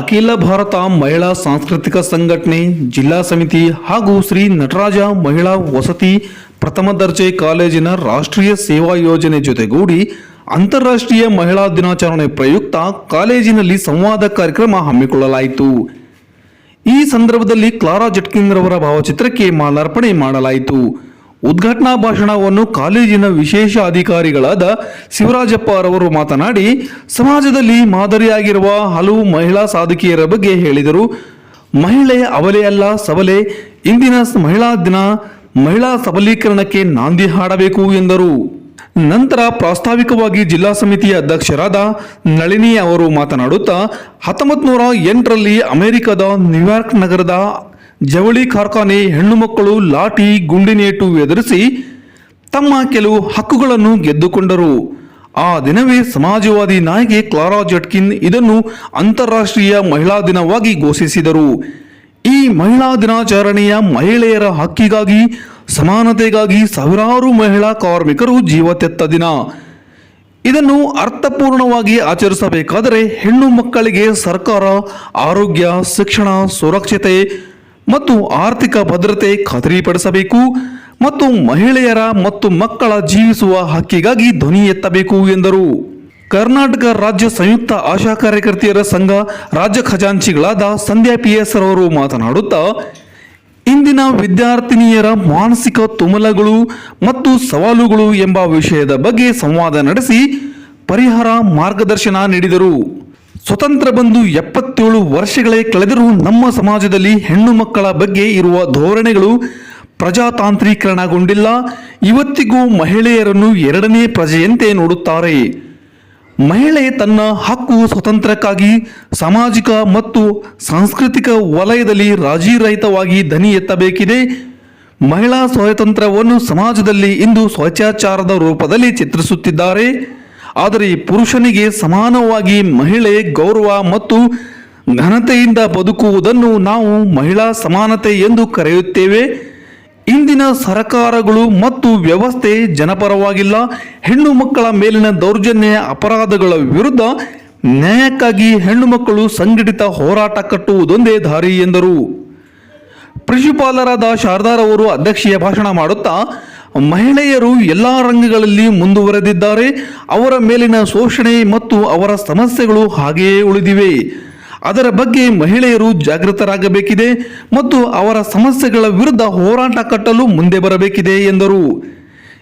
ಅಖಿಲ ಭಾರತ ಮಹಿಳಾ ಸಾಂಸ್ಕೃತಿಕ ಸಂಘಟನೆ, ಜಿಲ್ಲಾ ಸಮಿತಿ ಹಾಗೂ ಶ್ರೀ ನಟರಾಜ ಮಹಿಳಾ ವಸತಿ ಪ್ರಥಮ ದರ್ಜೆ ಕಾಲೇಜಿನ ರಾಷ್ಟ್ರೀಯ ಸೇವಾ ಯೋಜನೆ ಜೊತೆಗೂಡಿ ಅಂತಾರಾಷ್ಟ್ರೀಯ ಮಹಿಳಾ ದಿನಾಚರಣೆ ಪ್ರಯುಕ್ತ ಕಾಲೇಜಿನಲ್ಲಿ ಸಂವಾದ ಕಾರ್ಯಕ್ರಮ ಹಮ್ಮಿಕೊಳ್ಳಲಾಯಿತು. ಈ ಸಂದರ್ಭದಲ್ಲಿ ಕ್ಲಾರಾ ಜಟ್ಕಿಂದ್ರವರ ಭಾವಚಿತ್ರಕ್ಕೆ ಮಾಲಾರ್ಪಣೆ ಮಾಡಲಾಯಿತು. ಉದ್ಘಾಟನಾ ಭಾಷಣವನ್ನು ಕಾಲೇಜಿನ ವಿಶೇಷ ಅಧಿಕಾರಿಗಳಾದ ಶಿವರಾಜಪ್ಪ ರವರು ಮಾತನಾಡಿ, ಸಮಾಜದಲ್ಲಿ ಮಾದರಿಯಾಗಿರುವ ಹಲವು ಮಹಿಳಾ ಸಾಧಕಿಯರ ಬಗ್ಗೆ ಹೇಳಿದರು. ಮಹಿಳೆ ಅವಲೇ ಅಲ್ಲ, ಸಬಲೆ. ಇಂದಿನ ಮಹಿಳಾ ದಿನ, ಮಹಿಳಾ ಸಬಲೀಕರಣಕ್ಕೆ ನಾಂದಿ ಹಾಡಬೇಕು ಎಂದರು. ನಂತರ ಪ್ರಾಸ್ತಾವಿಕವಾಗಿ ಜಿಲ್ಲಾ ಸಮಿತಿಯ ಅಧ್ಯಕ್ಷರಾದ ನಳಿನಿ ಅವರು ಮಾತನಾಡುತ್ತಾ, ಹತ್ತೊಂಬತ್ತು ನೂರ ಎಂಟರಲ್ಲಿ ಅಮೆರಿಕದ ನ್ಯೂಯಾರ್ಕ್ ನಗರದ ಜವಳಿ ಕಾರ್ಖಾನೆ ಹೆಣ್ಣು ಮಕ್ಕಳು ಲಾಠಿ ಗುಂಡಿನೇಟು ಎದುರಿಸಿ ತಮ್ಮ ಕೆಲವು ಹಕ್ಕುಗಳನ್ನು ಗೆದ್ದುಕೊಂಡರು. ಆ ದಿನವೇ ಸಮಾಜವಾದಿ ನಾಯಕಿ ಕ್ಲಾರಾ ಜಟ್ಕಿನ್ ಇದನ್ನು ಅಂತಾರಾಷ್ಟ್ರೀಯ ಮಹಿಳಾ ದಿನವಾಗಿ ಘೋಷಿಸಿದರು. ಈ ಮಹಿಳಾ ದಿನಾಚರಣೆಯ ಮಹಿಳೆಯರ ಹಕ್ಕಿಗಾಗಿ, ಸಮಾನತೆಗಾಗಿ ಸಾವಿರಾರು ಮಹಿಳಾ ಕಾರ್ಮಿಕರು ಜೀವತೆತ್ತ ದಿನ. ಇದನ್ನು ಅರ್ಥಪೂರ್ಣವಾಗಿ ಆಚರಿಸಬೇಕಾದರೆ ಹೆಣ್ಣು ಮಕ್ಕಳಿಗೆ ಸರ್ಕಾರ, ಆರೋಗ್ಯ, ಶಿಕ್ಷಣ, ಸುರಕ್ಷತೆ ಮತ್ತು ಆರ್ಥಿಕ ಭದ್ರತೆ ಖಾತರಿಪಡಿಸಬೇಕು ಮತ್ತು ಮಹಿಳೆಯರ ಮತ್ತು ಮಕ್ಕಳ ಜೀವಿಸುವ ಹಕ್ಕಿಗಾಗಿ ಧ್ವನಿ ಎತ್ತಬೇಕು ಎಂದರು. ಕರ್ನಾಟಕ ರಾಜ್ಯ ಸಂಯುಕ್ತ ಆಶಾ ಕಾರ್ಯಕರ್ತೆಯರ ಸಂಘ ರಾಜ್ಯ ಖಜಾಂಚಿಗಳಾದ ಸಂಧ್ಯಾ ಪಿ ಎಸ್ ರವರು ಮಾತನಾಡುತ್ತಾ, ಇಂದಿನ ವಿದ್ಯಾರ್ಥಿನಿಯರ ಮಾನಸಿಕ ತುಮಲಗಳು ಮತ್ತು ಸವಾಲುಗಳು ಎಂಬ ವಿಷಯದ ಬಗ್ಗೆ ಸಂವಾದ ನಡೆಸಿ ಪರಿಹಾರ ಮಾರ್ಗದರ್ಶನ ನೀಡಿದರು. ಸ್ವತಂತ್ರ ಬಂದು ಎಪ್ಪತ್ತೇಳು ವರ್ಷಗಳೇ ಕಳೆದರೂ ನಮ್ಮ ಸಮಾಜದಲ್ಲಿ ಹೆಣ್ಣು ಮಕ್ಕಳ ಬಗ್ಗೆ ಇರುವ ಧೋರಣೆಗಳು ಪ್ರಜಾತಾಂತ್ರೀಕರಣಗೊಂಡಿಲ್ಲ. ಇವತ್ತಿಗೂ ಮಹಿಳೆಯರನ್ನು ಎರಡನೇ ಪ್ರಜೆಯಂತೆ ನೋಡುತ್ತಾರೆ. ಮಹಿಳೆ ತನ್ನ ಹಕ್ಕು ಸ್ವತಂತ್ರಕ್ಕಾಗಿ ಸಾಮಾಜಿಕ ಮತ್ತು ಸಾಂಸ್ಕೃತಿಕ ವಲಯದಲ್ಲಿ ರಾಜೀರಹಿತವಾಗಿ ಧ್ವನಿ ಎತ್ತಬೇಕಿದೆ. ಮಹಿಳಾ ಸ್ವಾತಂತ್ರ್ಯವನ್ನು ಸಮಾಜದಲ್ಲಿ ಇಂದು ಸ್ವಚ್ಛಾಚಾರದ ರೂಪದಲ್ಲಿ ಚಿತ್ರಿಸುತ್ತಿದ್ದಾರೆ. ಆದರೆ ಪುರುಷನಿಗೆ ಸಮಾನವಾಗಿ ಮಹಿಳೆ ಗೌರವ ಮತ್ತು ಘನತೆಯಿಂದ ಬದುಕುವುದನ್ನು ನಾವು ಮಹಿಳಾ ಸಮಾನತೆ ಎಂದು ಕರೆಯುತ್ತೇವೆ. ಇಂದಿನ ಸರಕಾರಗಳು ಮತ್ತು ವ್ಯವಸ್ಥೆ ಜನಪರವಾಗಿಲ್ಲ. ಹೆಣ್ಣು ಮಕ್ಕಳ ಮೇಲಿನ ದೌರ್ಜನ್ಯ ಅಪರಾಧಗಳ ವಿರುದ್ಧ ನ್ಯಾಯಕ್ಕಾಗಿ ಹೆಣ್ಣು ಮಕ್ಕಳು ಸಂಘಟಿತ ಹೋರಾಟ ಕಟ್ಟುವುದೊಂದೇ ದಾರಿ ಎಂದರು. ಪ್ರಿಶುಪಾಲರಾದ ಶಾರದಾರವರು ಅಧ್ಯಕ್ಷೀಯ ಭಾಷಣ ಮಾಡುತ್ತಾ ಮಹಿಳೆಯರು ಎಲ್ಲ ರಂಗಗಳಲ್ಲಿ ಮುಂದುವರೆದಿದ್ದಾರೆ. ಅವರ ಮೇಲಿನ ಶೋಷಣೆ ಮತ್ತು ಅವರ ಸಮಸ್ಯೆಗಳು ಹಾಗೆಯೇ ಉಳಿದಿವೆ. ಅದರ ಬಗ್ಗೆ ಮಹಿಳೆಯರು ಜಾಗೃತರಾಗಬೇಕಿದೆ ಮತ್ತು ಅವರ ಸಮಸ್ಯೆಗಳ ವಿರುದ್ಧ ಹೋರಾಟ ಕಟ್ಟಲು ಮುಂದೆ ಬರಬೇಕಿದೆ ಎಂದರು.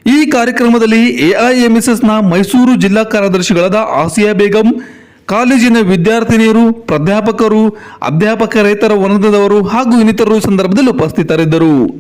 ಈ ಕಾರ್ಯಕ್ರಮದಲ್ಲಿ ಎಐಎಂಎಸ್ಎಸ್ನ ಮೈಸೂರು ಜಿಲ್ಲಾ ಕಾರ್ಯದರ್ಶಿಗಳಾದ ಆಸಿಯಾ ಬೇಗಂ, ಕಾಲೇಜಿನ ವಿದ್ಯಾರ್ಥಿನಿಯರು, ಪ್ರಾಧ್ಯಾಪಕರು ಅಧ್ಯಾಪಕರೇತರ ವನದವರು ಹಾಗೂ ಇನ್ನಿತರರು ಸಂದರ್ಭದಲ್ಲಿ ಉಪಸ್ಥಿತರಿದ್ದರು.